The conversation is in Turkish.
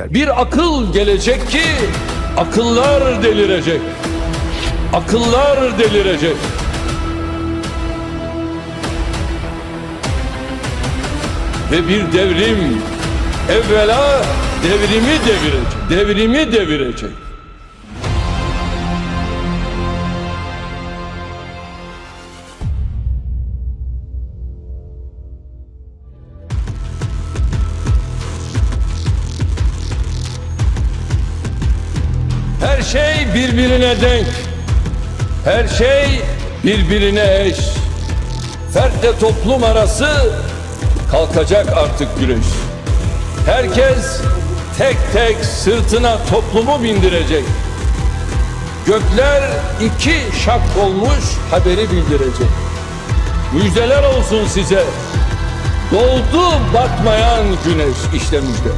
gerçekler. Bir akıl gelecek ki akıllar delirecek. Akıllar delirecek. Ve bir devrim evvela devrimi devirecek. Devrimi devirecek. Her şey birbirine denk. Her şey birbirine eş. Fertle toplum arası kalkacak artık güreş. Herkes tek tek sırtına toplumu bindirecek. Gökler iki şak olmuş haberi bildirecek. Müjdeler olsun size. Doldu batmayan güneş işte müjde.